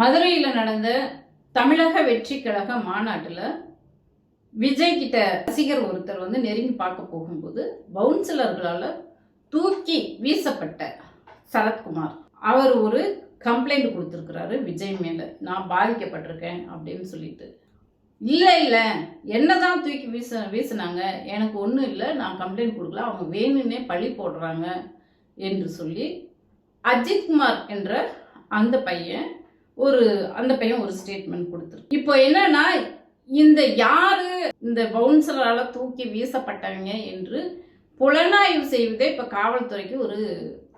மதுரையில் நடந்த தமிழக வெற்றி கழக மாநாட்டில் விஜய் கிட்ட ரசிகர் ஒருத்தர் வந்து நெருங்கி பார்க்க போகும்போது பவுன்சிலர்களால் தூக்கி வீசப்பட்ட சரத்குமார். அவர் ஒரு கம்ப்ளைண்ட் கொடுத்துருக்கிறாரு விஜய் மேலே நான் பாதிக்கப்பட்டிருக்கேன் அப்படின்னு சொல்லிட்டு. இல்லை இல்லை. என்ன தான் தூக்கி வீச வீசினாங்க. எனக்கு ஒன்றும் இல்லை. நான் கம்ப்ளைண்ட் கொடுக்கல. அவங்க வேணும்னே பழி போடுறாங்க என்று சொல்லி அஜித்குமார் என்ற அந்த பையன் ஒரு அந்த பையன் ஒரு ஸ்டேட்மெண்ட் கொடுத்துருக்கு இப்போ என்னன்னா இந்த யாரு இந்த பவுன்சரால தூக்கி வீசப்பட்டவங்க என்று புலனாய்வு செய்வதே இப்போ காவல்துறைக்கு ஒரு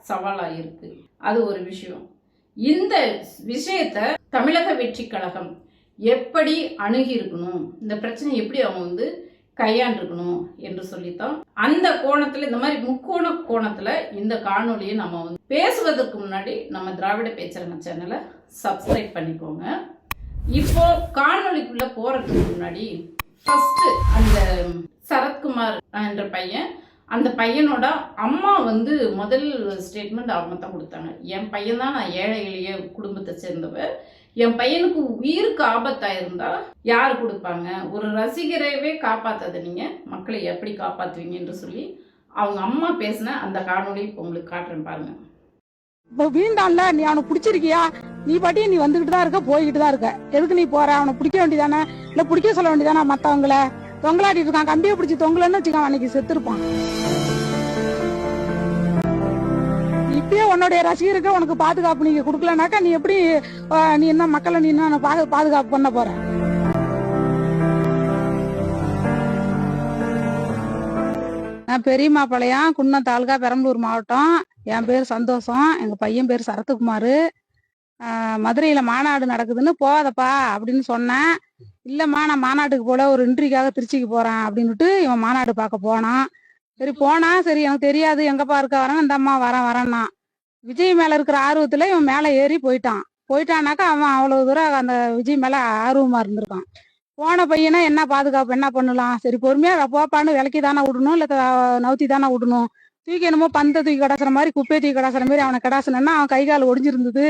சவாலாக இருக்கு அது ஒரு விஷயம். இந்த விஷயத்த தமிழக வெற்றி கழகம் எப்படி அணுகி இருக்கணும்? இந்த பிரச்சனை எப்படி அவங்க வந்து கையாண்டிருக்கணும் என்று சொல்லித்தான். அந்த கோணத்துல இந்த மாதிரி முக்கோண கோணத்துல இந்த காணொலியை நம்ம வந்து பேசுவதற்கு முன்னாடி நம்ம திராவிட பேச்சரங்க சேனலை சப்ஸ்கிரைப் பண்ணிக்கோங்க. இப்போ காணொளிக்குள்ள போறதுக்கு முன்னாடி ஃபர்ஸ்ட் அந்த சரத்குமார் என்ற பையன் அந்த பையனோட அம்மா வந்து முதல் ஸ்டேட்மெண்ட் அவங்க தான் கொடுத்தாங்க. என் பையன் தான் நான் ஏழை எளிய குடும்பத்தை சேர்ந்தவர் என் பையனுக்கு உயிருக்கு ஆபத்தா இருந்தா யார் கொடுப்பாங்க? ஒரு ரசிகரையவே காப்பாத்தாத நீங்க மக்களை எப்படி காப்பாற்றுவீங்க என்று சொல்லி அவங்க அம்மா பேசின அந்த காணொலி இப்போ உங்களுக்கு காட்டுறேன் பாருங்க. இப்போ வீண்டான்ல நீ அவனை பிடிச்சிருக்கியா? நீ பாட்டி நீ வந்துகிட்டு தான் இருக்க போய்கிட்டு தான் இருக்க. எதுக்கு நீ போற? அவனை பிடிக்க வேண்டியதானே? இல்ல பிடிக்க சொல்ல வேண்டியதானே மத்தவங்கள? தொங்கலாட்டிட்டு இருக்கான் கம்பியை பிடிச்சி தொங்கலன்னு வச்சுக்கான் அன்னைக்கு செத்துருப்பான். இப்பயே உன்னுடைய ரசிகருக்கு உனக்கு பாதுகாப்பு நீங்க கொடுக்கலனாக்கா நீ எப்படி நீ என்ன மக்களை நீ என்ன பாதுகாப்பு பண்ண போற? நான் பெரியமாப்பாளையம் குன்னம் தாலுகா பெரம்பலூர் மாவட்டம். என் பேர் சந்தோஷம். எங்க பையன் பேர் சரத்குமார். மதுரையில மாநாடு நடக்குதுன்னு போகாதப்பா அப்படின்னு சொன்னேன். இல்லம்மா நான் மாநாட்டுக்கு போல ஒரு இன்ட்ரிக்காக திருச்சிக்கு போறேன் அப்படின்னுட்டு இவன் மாநாடு பார்க்க போனான். சரி போனா சரி எனக்கு தெரியாது. எங்கப்பா இருக்க வரேன் இந்த அம்மா வரேன் வரேன்னா. விஜய் மேல இருக்கிற ஆர்வத்துல இவன் மேல ஏறி போயிட்டான். போயிட்டானாக்கா அவன் அவ்வளவு தூரம் அந்த விஜய் மேல ஆர்வமா இருந்திருக்கான். போன பையனா என்ன பாதுகாப்பு என்ன பண்ணலாம்? சரி பொறுமையா போப்பான்னு விளக்கி தானே விடணும் இல்ல நவுத்தி தானே விடணும். தூக்கி என்னமோ பந்த தூக்கி கடாசுற மாதிரி குப்பையை தூக்கி கடாசுற மாதிரி அவனை கடாசுனா அவன் கை கால் ஒடிஞ்சிருந்தது.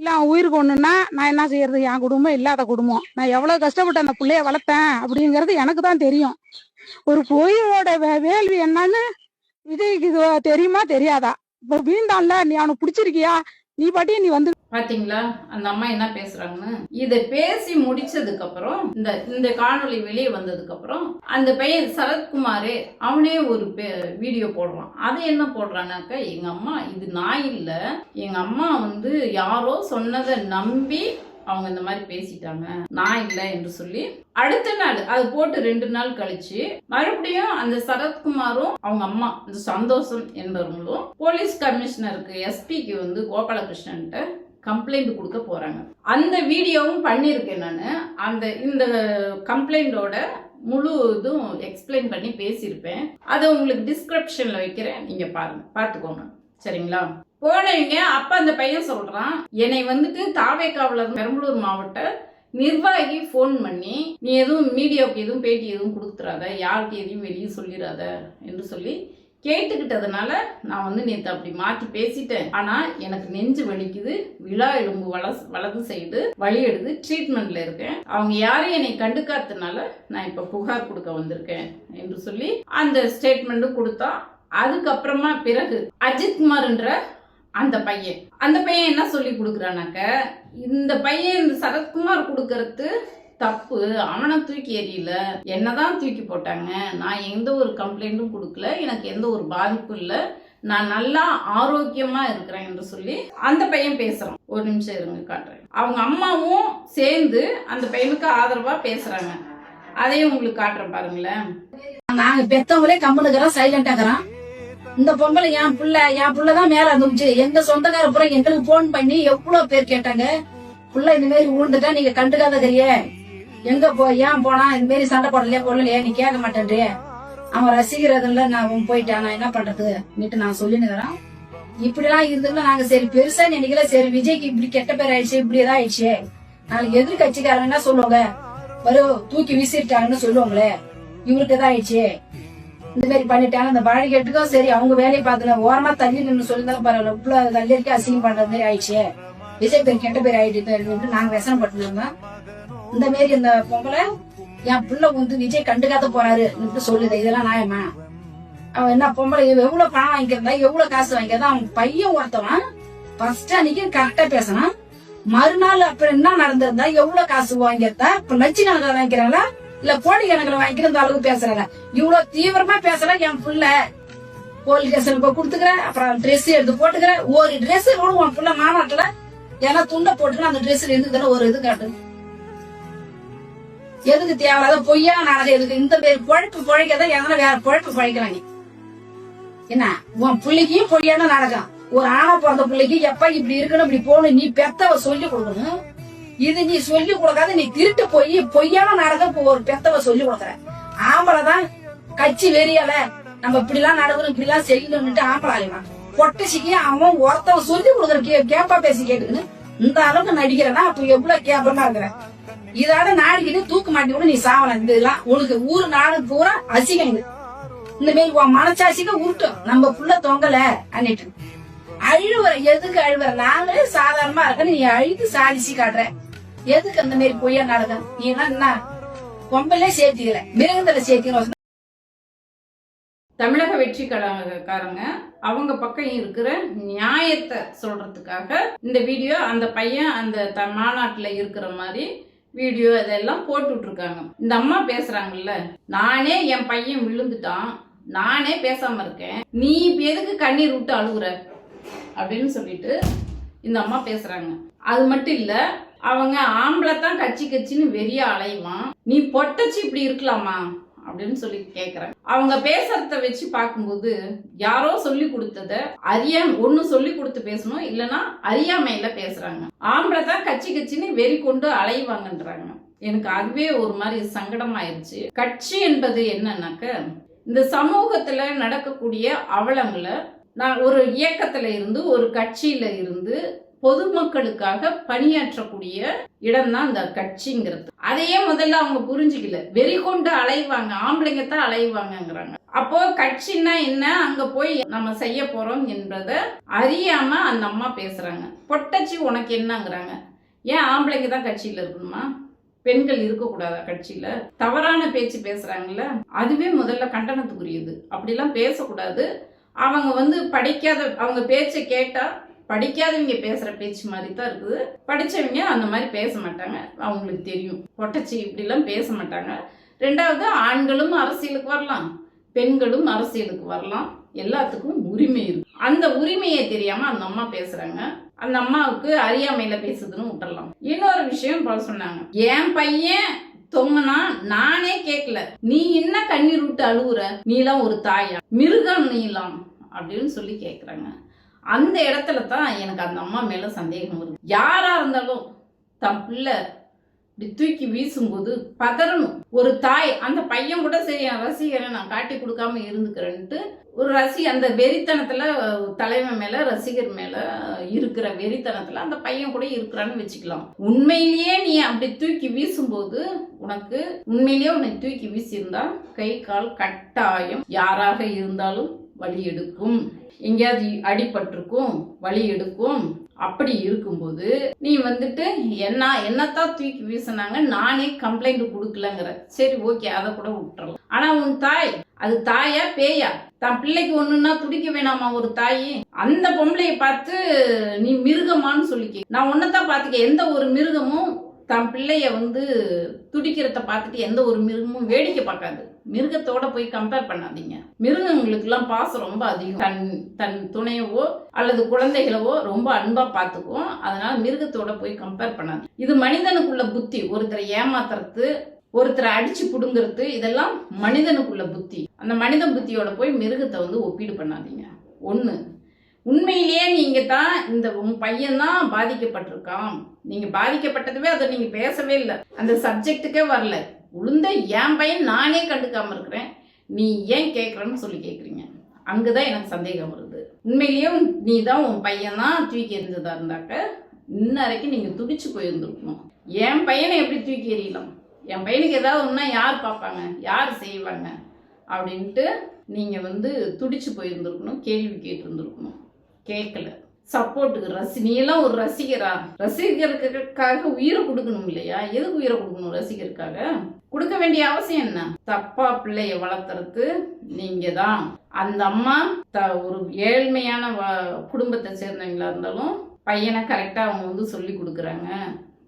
இல்ல அவன் உயிருக்கு ஒண்ணுன்னா நான் என்ன செய்யறது? என் குடும்பம் இல்லாத குடும்பம். நான் எவ்வளவு கஷ்டப்பட்டு அந்த பிள்ளைய வளர்த்தேன் அப்படிங்கறது எனக்கு தான் தெரியும். ஒரு பொய்யோட வே- வேள்வி என்னன்னு விஜய்க்கு இது தெரியுமா? தெரியாதா? இப்ப வீண்டான்ல நீ அவனை பிடிச்சிருக்கியா? நீ பாட்டி நீ வந்து பாத்தீங்களா? அந்த அம்மா என்ன பேசுறாங்கன்னு? இதை பேசி முடிச்சதுக்கு அப்புறம் இந்த இந்த காணொளி வெளியே வந்ததுக்கு அப்புறம் அந்த பையன் சரத்குமாரே அவனே ஒரு வீடியோ போடுறான் அது என்ன போடுறானாக்கா எங்க அம்மா இது நான் இல்ல. எங்க அம்மா வந்து யாரோ சொன்னதை நம்பி அவங்க இந்த மாதிரி பேசிட்டாங்க. நான் இல்லை என்று சொல்லி அடுத்த நாள் அது போட்டு ரெண்டு நாள் கழிச்சு மறுபடியும் அந்த சரத்குமாரும் அவங்க அம்மா இந்த சந்தோஷம் என்பவர்களும் போலீஸ் கமிஷனருக்கு எஸ்பிக்கு வந்து கோபாலகிருஷ்ணன்ட்ட கம்ப்ளைண்ட் கொடுக்க போறாங்க. அந்த வீடியோவும் பண்ணியிருக்கேன் நான். அந்த இந்த கம்ப்ளைண்டோட முழு இதுவும் எக்ஸ்பிளைன் பண்ணி பேசியிருப்பேன். அதை உங்களுக்கு டிஸ்கிரிப்ஷன்ல வைக்கிறேன். நீங்க பாருங்க. பார்த்துக்கோங்க. சரிங்களா? போனவங்க அப்ப அந்த பையன் சொல்றான் என்னை வந்துட்டு தாவேக்காவுல பெரம்பலூர் மாவட்ட நிர்வாகி ஃபோன் பண்ணி நீ எதுவும் மீடியாவுக்கு எதுவும் பேட்டி எதுவும் கொடுத்துறாத யாருக்கு எதையும் வெளியே சொல்லிடாத என்று சொல்லி கேட்டுக்கிட்டதுனால நான் வந்து நேற்று அப்படி மாற்றி பேசிட்டேன். ஆனால் எனக்கு நெஞ்சு வலிக்குது விழா எலும்பு வள வலது சைடு வலி எடுத்து ட்ரீட்மெண்ட்ல இருக்கேன். அவங்க யாரும் என்னை கண்டுக்காததுனால நான் இப்போ புகார் கொடுக்க வந்திருக்கேன் என்று சொல்லி அந்த ஸ்டேட்மெண்ட்டும் கொடுத்தா அதுக்கப்புறமா பிறகு அஜித்குமார்ன்ற அந்த பையன். அந்த பையன் என்ன சொல்லி கொடுக்குறானாக்க இந்த பையன் இந்த சரத்குமார் கொடுக்கறது தப்பு. அவனை தூக்கி எறியல. என்னதான் தூக்கி போட்டாங்க. நான் எந்த ஒரு கம்ப்ளைண்ட்டும் கொடுக்கல. எனக்கு எந்த ஒரு பாதிப்பும் இல்லை. நான் நல்லா ஆரோக்கியமா இருக்கிறேன் என்று சொல்லி அந்த பையன் பேசுறான். ஒரு நிமிஷம் இருங்க காட்டுறேன். அவங்க அம்மாவும் சேர்ந்து அந்த பையனுக்கு ஆதரவா பேசுறாங்க. அதையும் உங்களுக்கு காட்டுறேன் பாருங்களேன். நாங்க பெத்தவங்களே கம்முனுக்கிறோம் சைலண்டா இந்த பொம்பளை என் பிள்ளை என் பிள்ளைதான் மேல இருந்துச்சு. எங்க சொந்தக்கார புற எங்களுக்கு போன் பண்ணி எவ்வளவு பேர் கேட்டாங்க? புள்ள இந்த மாதிரி விழுந்துட்டா நீங்க கண்டுக்காதக்கிறியே எங்க போ ஏன் போனா? இந்த மாதிரி சண்டை போடலையே கொள்ளலையே நீ கேட்க மாட்டேன்றியே அவன் ரசிக்கிறதுல நான் போயிட்டான். நான் என்ன பண்றது? நீட்டு நான் சொல்லினுக்கிறேன். இப்படி எல்லாம் இருந்ததுல நாங்க சரி பெருசா நினைக்கல சரி விஜய்க்கு இப்படி கெட்ட பேர் ஆயிடுச்சு இப்படி ஏதாவது ஆயிடுச்சு. நாளைக்கு எதிர்கட்சிக்காரங்க என்ன சொல்லுவாங்க? வரும் தூக்கி வீசிட்டாங்கன்னு சொல்லுவாங்களே. இவருக்கு தான் ஆயிடுச்சு? இந்த மாதிரி பண்ணிட்டாங்க அந்த பாடிகேட்டுக்கும் சரி அவங்க வேலையை பார்த்துல ஓரமா தள்ளி நின்று சொல்லியிருந்தாலும் பரவாயில்ல. இவ்வளவு தள்ளி இருக்க அசிங்கம் பண்ற மாதிரி ஆயிடுச்சு. விஜய் பேர் கெட்ட பேர் ஆயிட்டு நாங்க விசனம் பட்டுருந்தோம் இந்த மாரி இந்த பொம்பளை என் பிள்ளை வந்து விஜய் கண்டுக்காத போறாரு சொல்லுது. இதெல்லாம் நியாயமா? அவன் என்ன பொம்பளை எவ்வளவு பணம் வாங்கிக்கிறதா எவ்வளவு காசு வாங்கிக்கிறதா அவன் பையன் ஒருத்தவன் ஃபர்ஸ்ட் அன்னைக்கு கரெக்டா பேசணும் மறுநாள் அப்புறம் என்ன நடந்திருந்தா எவ்வளவு காசு வாங்கியிருந்தா இப்ப லட்ச வாங்கிக்கிறாங்களா இல்ல கோடி கணக்குல வாங்கிக்கிற இந்த அளவுக்கு பேசுறாங்க இவ்வளவு தீவிரமா பேசுற என் புள்ள. போலி ஸ்டேஷன் போய் கொடுத்துக்கிறேன் அப்புறம் ட்ரெஸ் எடுத்து போட்டுக்கிறேன். ஒரு ட்ரெஸ் கூட உன் புள்ள மாநாட்டுல ஏன்னா துண்டை போட்டுக்கிறேன் அந்த ட்ரெஸ்ல இருந்து ஒரு இது காட்டு. எதுக்கு தேவையில்லாத பொய்யா நாடகம் எதுக்கு? இந்த பேர் பொழைப்பு பொழைக்கதான் எதனா வேற பொழைப்பு பொழைக்கிறாங்க என்ன? உன் பிள்ளைக்கும் பொய்யான நாடகம். ஒரு ஆணா பிறந்த பிள்ளைக்கு எப்ப இப்படி இருக்கணும் இப்படி போகணும் நீ பெத்தவ சொல்லி கொடுக்கணும். இது நீ சொல்லி கொடுக்காத நீ திருட்டு போய் பொய்யான நாடகம் ஒரு பெத்தவ சொல்லி கொடுக்குற. ஆம்பளை தான் கட்சி வெறியல. நம்ம இப்படி எல்லாம் நடக்கணும் இப்படி எல்லாம் செய்யணும்னுட்டு ஆம்பளாலிமா ஆயிடுவான் அவன் ஒருத்தவன் சொல்லி கொடுக்குற கே- கேப்பா பேசி கேட்டுக்கின்னு இந்த அளவுக்கு நடிக்கிறனா அப்ப எவ்வளவு கேப்பமா இருக்கிற? இதோட நாடிக்கிட்டு தூக்கு மாட்டி கூட நீ சாவலாம். இந்த இதெல்லாம் உனக்கு ஊரு நாடு பூரா அசிங்க இந்த மாதிரி உன் மனசாசிக்க உருட்டும் நம்ம புள்ள தொங்கல அன்னிட்டு. அழுவுற எதுக்கு அழுவுற? நாங்களே சாதாரணமா இருக்க நீ அழுது சாதிச்சு காட்டுற. எதுக்கு அந்த மாதிரி பொய்யா நடக்க நீ என்ன என்ன? சேர்த்திக்கல மிருகத்துல சேர்த்திக்கல தமிழக வெற்றி கழகக்காரங்க அவங்க பக்கம் இருக்கிற நியாயத்தை சொல்றதுக்காக இந்த வீடியோ அந்த பையன் அந்த த மாநாட்டில் இருக்கிற மாதிரி வீடியோ இதெல்லாம் போட்டுட்டு இருக்காங்க இந்த அம்மா பேசுறாங்கல்ல நானே என் பையன் விழுந்துட்டான். நானே பேசாம இருக்கேன். நீ எதுக்கு கண்ணீர் விட்டு அழுகுற அப்படின்னு சொல்லிட்டு இந்த அம்மா பேசுறாங்க. அது மட்டும் இல்ல அவங்க ஆம்பளை தான் கச்சி கச்சின்னு வெறிய அலையுவான். நீ பொட்டச்சி இப்படி இருக்கலாமா? அப்படின்னு சொல்லி கேக்குறாங்க. அவங்க பேசுறத வச்சு பார்க்கும்போது யாரோ சொல்லி கொடுத்தத அறியாம ஒண்ணு சொல்லி கொடுத்து பேசணும் இல்லனா அறியாமையில பேசுறாங்க. ஆம்பளை தான் கச்சி கச்சின்னு வெறி கொண்டு அலைவாங்கன்றாங்க எனக்கு அதுவே ஒரு மாதிரி சங்கடமாயிருச்சு. கட்சி என்பது என்னன்னாக்க இந்த சமூகத்துல நடக்கக்கூடிய அவலங்களை நான் ஒரு இயக்கத்துல இருந்து ஒரு கட்சியில இருந்து பொதுமக்களுக்காக பணியாற்றக்கூடிய இடம் தான் இந்த கட்சிங்கிறது. அதையே முதல்ல அவங்க புரிஞ்சுக்கல. வெறி கொண்டு அலைவாங்க ஆம்பளைங்க தான் அலைவாங்கங்கிறாங்க. அப்போ கட்சின்னா என்ன? அங்க போய் நம்ம செய்ய போறோம் என்பத அறியாம அந்த அம்மா பேசுறாங்க. பொட்டச்சி உனக்கு என்னங்கிறாங்க. ஏன் ஆம்பளைங்க தான் கட்சியில இருக்கணுமா? பெண்கள் இருக்கக்கூடாதா கட்சியில? தவறான பேச்சு பேசுறாங்கல்ல? அதுவே முதல்ல கண்டனத்துக்குரியது. அப்படிலாம் பேசக்கூடாது. அவங்க வந்து படிக்காத அவங்க பேச்சை கேட்டால் படிக்காதவங்க பேசுகிற பேச்சு மாதிரி தான் இருக்குது. படிச்சவங்க அந்த மாதிரி பேச மாட்டாங்க. அவங்களுக்கு தெரியும். ஒட்டச்சி இப்படிலாம் பேச மாட்டாங்க. ரெண்டாவது ஆண்களும் அரசியலுக்கு வரலாம். பெண்களும் அரசியலுக்கு வரலாம். எல்லாத்துக்கும் உரிமை இருக்கு. அந்த உரிமையை தெரியாம அந்த அம்மா பேசுறாங்க. அந்த அம்மாவுக்கு அறியாமையில பேசுதுன்னு விட்டுறலாம். இன்னொரு விஷயம் போல சொன்னாங்க. என் பையன் தொங்கனா நானே கேட்கல நீ என்ன கண்ணீர் விட்டு அழுகுற நீலாம் ஒரு தாயா. மிருகம் நீலாம் அப்படின்னு சொல்லி கேட்குறாங்க அந்த இடத்துல தான் எனக்கு அந்த அம்மா மேலே சந்தேகம் வருது. யாராக இருந்தாலும் தன் பிள்ளை இப்படி தூக்கி வீசும்போது பதறணும். ஒரு தாய் அந்த பையன் கூட சரி என் ரசிகரை நான் காட்டி கொடுக்காம இருந்துக்கிறேன்ட்டு ஒரு ரசி அந்த வெறித்தனத்தில் தலைமை மேலே ரசிகர் மேலே இருக்கிற வெறித்தனத்தில் அந்த பையன் கூட இருக்கிறான்னு வச்சுக்கலாம். உண்மையிலேயே நீ அப்படி தூக்கி வீசும்போது உனக்கு உண்மையிலேயே உன்னை தூக்கி வீசியிருந்தா கை கால் கட்டாயம் யாராக இருந்தாலும் வலி எடுக்கும். எங்கேயாவது அடிபட்டிருக்கும் வலி எடுக்கும். அப்படி இருக்கும்போது நீ வந்துட்டு என்ன என்னத்தான் தூக்கி வீசினாங்க நானே கம்ப்ளைண்ட் கொடுக்கலங்கிற. சரி ஓகே அதை கூட விட்டுறலாம். ஆனா உன் தாய் அது தாயா பேயா? தன் பிள்ளைக்கு ஒண்ணுன்னா துடிக்க வேணாமா ஒரு தாய்? அந்த பொம்பளைய பார்த்து நீ மிருகமான்னு சொல்லிக்க நான் உன்னதான் பாத்துக்க எந்த ஒரு மிருகமும் தன் பிள்ளைய வந்து துடிக்கிறத பார்த்துட்டு எந்த ஒரு மிருகமும் வேடிக்கை பார்க்காது. மிருகத்தோட போய் கம்பேர் பண்ணாதீங்க. மிருகங்களுக்கெல்லாம் பாசம் ரொம்ப அதிகம். தன் தன் துணையவோ அல்லது குழந்தைகளவோ ரொம்ப அன்பா பார்த்துக்கும். அதனால மிருகத்தோட போய் கம்பேர் பண்ணாது இது மனிதனுக்குள்ள புத்தி. ஒருத்தரை ஏமாத்துறது ஒருத்தரை அடிச்சு புடுங்கிறது இதெல்லாம் மனிதனுக்குள்ள புத்தி. அந்த மனித புத்தியோட போய் மிருகத்தை வந்து ஒப்பீடு பண்ணாதீங்க. ஒன்று உண்மையிலேயே நீங்க தான் இந்த உன் பையன் தான் பாதிக்கப்பட்டிருக்கான். நீங்க பாதிக்கப்பட்டதுவே அதை நீங்க பேசவே இல்லை. அந்த சப்ஜெக்ட்டுக்கே வரல. உளுந்த என் பையன் நானே கண்டுக்காம இருக்கிறேன். நீ ஏன் கேட்குறன்னு சொல்லி கேட்குறீங்க அங்கதான் எனக்கு சந்தேகம் வருது. உண்மையிலேயே நீ தான் உன் பையன் தான் தூக்கி எறிஞ்சதா இருந்தாக்க இன்ன வரைக்கும் நீங்க துடிச்சு போயிருந்துருக்கணும். என் பையனை எப்படி தூக்கி எறியலாம்? என் பையனுக்கு ஏதாவது ஒன்றா யார் பார்ப்பாங்க? யார் செய்வாங்க? அப்படின்ட்டு நீங்கள் வந்து துடிச்சு போயிருந்துருக்கணும் கேள்வி கேட்டிருந்துருக்கணும். கேட்கல சப்போர்ட்டுக்கு ரசி நீ எல்லாம் ஒரு ரசிகரா? ரசிகர்களுக்காக உயிரை கொடுக்கணும் இல்லையா? எதுக்கு உயிரை கொடுக்கணும் ரசிகருக்காக? கொடுக்க வேண்டிய அவசியம் என்ன? தப்பா பிள்ளைய வளர்த்துறது நீங்க தான் அந்த அம்மா த ஒரு ஏழ்மையான வ- குடும்பத்தை சேர்ந்தவங்களா இருந்தாலும் பையனை கரெக்டாக அவங்க வந்து சொல்லி கொடுக்குறாங்க.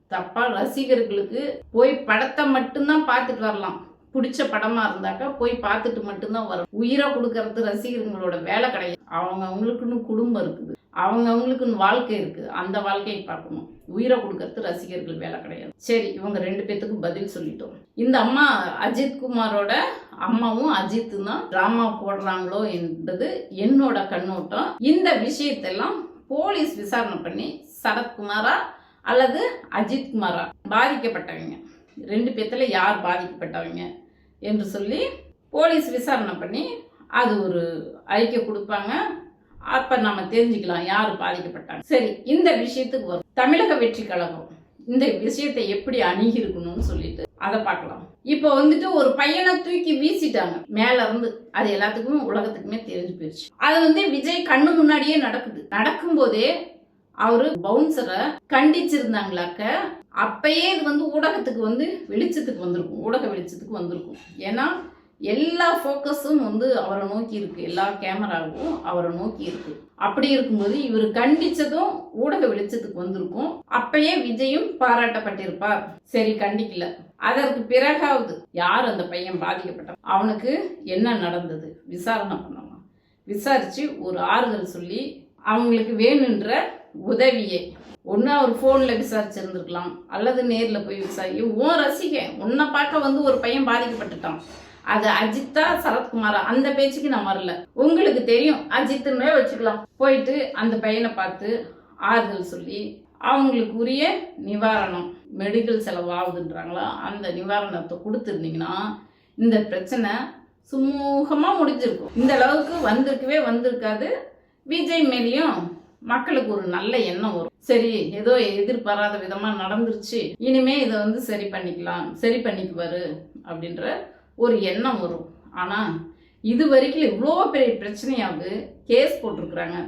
தப்பா ரசிகர்களுக்கு போய் படத்தை மட்டும்தான் பார்த்துட்டு வரலாம். பிடிச்ச படமா இருந்தாக்கா போய் பார்த்துட்டு மட்டும்தான் வரும். உயிரை கொடுக்கறது ரசிகர்களோட வேலை கிடையாது. அவங்க அவங்களுக்குன்னு குடும்பம் இருக்குது. அவங்க அவங்களுக்குன்னு வாழ்க்கை இருக்குது. அந்த வாழ்க்கையை பார்க்கணும். உயிரை கொடுக்கறது ரசிகர்கள் வேலை கிடையாது. சரி இவங்க ரெண்டு பேத்துக்கும் பதில் சொல்லிட்டோம். இந்த அம்மா அஜித் குமாரோட அம்மாவும் அஜித் தான் டிராமா போடுறாங்களோ என்பது என்னோட கண்ணோட்டம். இந்த விஷயத்தெல்லாம் போலீஸ் விசாரணை பண்ணி சரத்குமாரா அல்லது அஜித் குமாரா பாதிக்கப்பட்டவங்க. ரெண்டு பேத்துல யார் பாதிக்கப்பட்டவங்க? என்று சொல்லி போலீஸ் விசாரணை பண்ணி அது ஒரு அறிக்கை கொடுப்பாங்க. அப்ப நம்ம தெரிஞ்சுக்கலாம் யார் பாதிக்கப்பட்டாங்க. சரி இந்த விஷயத்துக்கு வரும். தமிழக வெற்றி கழகம் இந்த விஷயத்தை எப்படி அணுகிருக்கணும்னு சொல்லிட்டு அதை பார்க்கலாம். இப்போ வந்துட்டு ஒரு பையனை தூக்கி வீசிட்டாங்க. மேல இருந்து அது எல்லாத்துக்குமே உலகத்துக்குமே தெரிஞ்சு போயிடுச்சு அது வந்து விஜய் கண்ணு முன்னாடியே நடக்குது. நடக்கும்போதே அவரு பவுன்சரை கண்டிச்சிருந்தாங்களாக்க அப்பயே இது வந்து ஊடகத்துக்கு வந்து வெளிச்சத்துக்கு வந்திருக்கும் ஊடக வெளிச்சத்துக்கு வந்திருக்கும். ஏன்னா எல்லா ஃபோக்கஸும் வந்து அவரை நோக்கி இருக்கு. எல்லா கேமராவும் அவரை நோக்கி இருக்கு. அப்படி இருக்கும்போது இவர் கண்டிச்சதும் ஊடக வெளிச்சத்துக்கு வந்திருக்கும். அப்பயே விஜயும் பாராட்டப்பட்டிருப்பார். சரி கண்டிக்கல. அதற்கு பிறகாவது யார் அந்த பையன் பாதிக்கப்பட்டான் அவனுக்கு என்ன நடந்தது? விசாரணை பண்ணலாம். விசாரிச்சு ஒரு ஆறுதல் சொல்லி அவங்களுக்கு வேணுன்ற உதவியை. ஒன்று அவர் ஃபோனில் விசாரிச்சிருந்துருக்கலாம் அல்லது நேரில் போய் விசாரி உன் ரசிக உன்னை பார்க்க வந்து ஒரு பையன் பாதிக்கப்பட்டுட்டான். அது அஜித்தா சரத்குமாரா? அந்த பேச்சுக்கு நான் வரல. உங்களுக்கு தெரியும் அஜித்துன்னே வச்சுக்கலாம். போயிட்டு அந்த பையனை பார்த்து ஆறுதல் சொல்லி அவங்களுக்கு உரிய நிவாரணம் மெடிக்கல் செலவாகுதுன்றாங்களோ? அந்த நிவாரணத்தை கொடுத்துருந்தீங்கன்னா இந்த பிரச்சனை சுமூகமாக முடிஞ்சிருக்கும். இந்த அளவுக்கு வந்திருக்கவே வந்திருக்காது. விஜய் மேலேயும் மக்களுக்கு ஒரு நல்ல எண்ணம் வரும். சரி ஏதோ எதிர்பாராத விதமா நடந்துருச்சு. இனிமே இதை வந்து சரி பண்ணிக்கலாம் சரி பண்ணிக்குவாரு அப்படின்ற ஒரு எண்ணம் வரும். ஆனா இது வரைக்கும் இவ்வளோ பெரிய பிரச்சனையாவது கேஸ் போட்டிருக்கிறாங்க.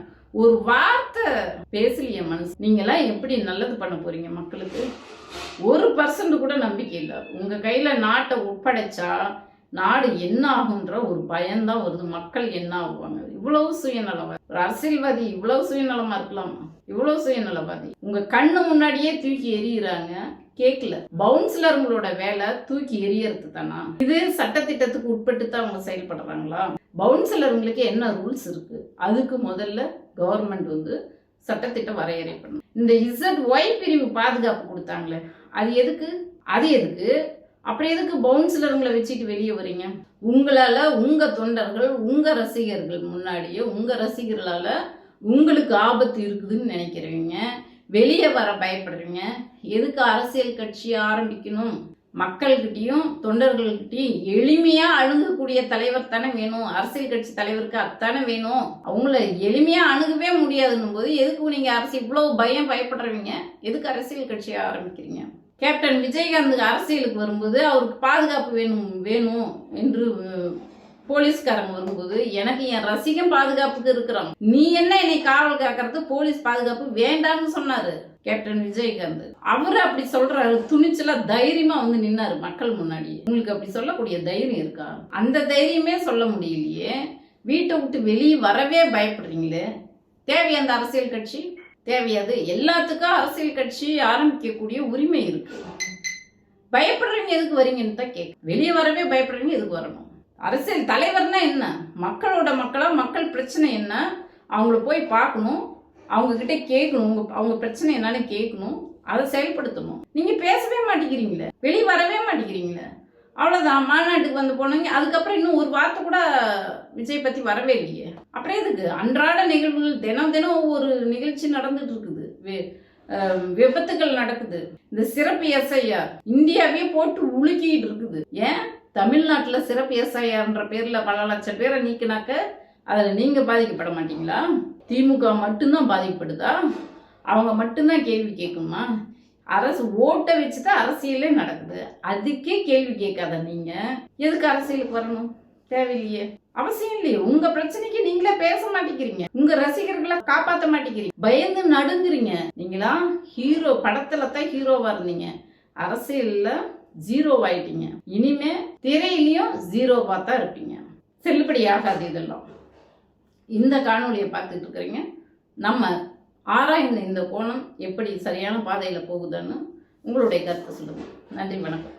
ஒரு வார்த்தை பேசலையே மனசு. நீங்களாம் எப்படி நல்லது பண்ண போறீங்க மக்களுக்கு? ஒரு பர்சன்ட் கூட நம்பிக்கை இல்லை. உங்க கையில நாட்டை ஒப்படைச்சா நாடு என்ன ஆகுன்ற ஒரு பயம்தான் வருது. மக்கள் என்ன ஆகுவாங்க இவ்வளவு சுயநலம் ஒரு அரசியல்வாதி இவ்வளவு சுயநலமா இருக்கலாமா. இவ்வளவு சுயநலவாதி. உங்க கண்ணு முன்னாடியே தூக்கி எறிகிறாங்க கேட்கல பவுன்சிலருங்களோட வேலை தூக்கி எரியறது தானா? இது சட்டத்திட்டத்துக்கு உட்பட்டு தான் அவங்க செயல்படுறாங்களா? பவுன்சிலருங்களுக்கு என்ன ரூல்ஸ் இருக்கு? அதுக்கு முதல்ல கவர்மெண்ட் வந்து சட்டத்திட்டம் வரையறை பண்ணும் இந்த இசட் ஒய் பிரிவு பாதுகாப்பு கொடுத்தாங்களே அது எதுக்கு? அது எதுக்கு? அப்புறம் எதுக்கு பவுன்சிலருங்களை வச்சுட்டு வெளியே வரீங்க உங்களால் உங்கள் தொண்டர்கள் உங்கள் ரசிகர்கள் முன்னாடியே உங்கள் ரசிகர்களால் உங்களுக்கு ஆபத்து இருக்குதுன்னு நினைக்கிறவங்க வெளியே வர பயப்படுறீங்க எதுக்கு அரசியல் கட்சி ஆரம்பிக்கணும்? மக்கள்கிட்டையும் தொண்டர்கள்கிட்டையும் எளிமையாக அணுகக்கூடிய தலைவர் தானே வேணும். அரசியல் கட்சி தலைவருக்கு அத்தானே வேணும். அவங்கள எளிமையாக அணுகவே முடியாதுன்னும் போது எதுக்கு நீங்கள் அரசு இவ்வளோ பயம் பயப்படுறவங்க? எதுக்கு அரசியல் கட்சியை ஆரம்பிக்கிறீங்க? கேப்டன் விஜயகாந்துக்கு அரசியலுக்கு வரும்போது அவருக்கு பாதுகாப்பு வேணும் வேணும் என்று போலீஸ்காரங்க வரும்போது எனக்கு என் ரசிகன் பாதுகாப்புக்கு இருக்கிறான். நீ என்ன என்னை காவல் காக்கிறது போலீஸ் பாதுகாப்பு வேண்டாம்னு சொன்னாரு கேப்டன் விஜயகாந்த். அவரு அப்படி சொல்றாரு. துணிச்சலா தைரியமா வந்து நின்னாரு மக்கள் முன்னாடி உங்களுக்கு அப்படி சொல்லக்கூடிய தைரியம் இருக்கா? அந்த தைரியமே சொல்ல முடியலையே. வீட்டை விட்டு வெளியே வரவே பயப்படுறீங்களே. தேவையான அந்த அரசியல் கட்சி? தேவையாது. எல்லாத்துக்கும் அரசியல் கட்சி ஆரம்பிக்கக்கூடிய உரிமை இருக்கு. பயப்படுறவங்க எதுக்கு வரீங்கன்னு தான் கேட்க வெளியே வரவே பயப்படுறவங்க எதுக்கு வரணும்? அரசியல் தலைவர்னா என்ன? மக்களோட மக்களா? மக்கள் பிரச்சனை என்ன? அவங்கள போய் பார்க்கணும். அவங்க கிட்ட கேட்கணும். உங்க அவங்க பிரச்சனை என்னன்னு கேட்கணும். அதை செயல்படுத்தணும். நீங்க பேசவே மாட்டேங்கிறீங்களே. வெளியே வரவே மாட்டேங்கிறீங்களே. அவ்வளோதான் மாநாட்டுக்கு வந்து போனீங்க அதுக்கப்புறம் இன்னும் ஒரு வார்த்தை கூட விஜய் பற்றி வரவே இல்லையே. அப்புறம் எதுக்கு? அன்றாட நிகழ்வுகள் தினம் தினம் ஒவ்வொரு நிகழ்ச்சி நடந்துட்டு இருக்குது. விபத்துகள் நடக்குது. இந்த சிறப்பு எஸ்ஐஆர் இந்தியாவே போட்டு உலுக்கிட்டு இருக்குது. ஏன்? தமிழ்நாட்டில் சிறப்பு எஸ்ஐஆர்ன்ற பேரில் பல லட்சம் பேரை நீக்கினாக்க அதில் நீங்கள் பாதிக்கப்பட மாட்டீங்களா? திமுக மட்டும்தான் பாதிக்கப்படுதா? அவங்க மட்டும்தான் கேள்வி கேட்குமா? அரசு ஓட்டை வச்சு தான் அரசியலே நடக்குது. அதுக்கே கேள்வி கேட்காத நீங்க. எதுக்கு அரசியலுக்கு வரணும்? தேவையில்லையே. அவசியம் இல்லையே. உங்க பிரச்சனைக்கு நீங்களே பேச மாட்டேங்கிறீங்க. உங்க ரசிகர்களை காப்பாத்த மாட்டேங்கிறீங்க. பயந்து நடுங்குறீங்க. நீங்களா ஹீரோ படத்துல தான் ஹீரோவா இருந்தீங்க. அரசியல்ல ஜீரோ ஆயிட்டீங்க. இனிமே திரையிலையும் ஜீரோவா தான் இருப்பீங்க. செல்லுபடி ஆகாது இதெல்லாம். இந்த காணொலியை பார்த்துட்டு இருக்கிறீங்க. நம்ம ஆராய்ந்த இந்த கோணம் எப்படி சரியான பாதையில் போகுதுன்னு உங்களுடைய கருத்தை சொல்லுங்கள். நன்றி வணக்கம்.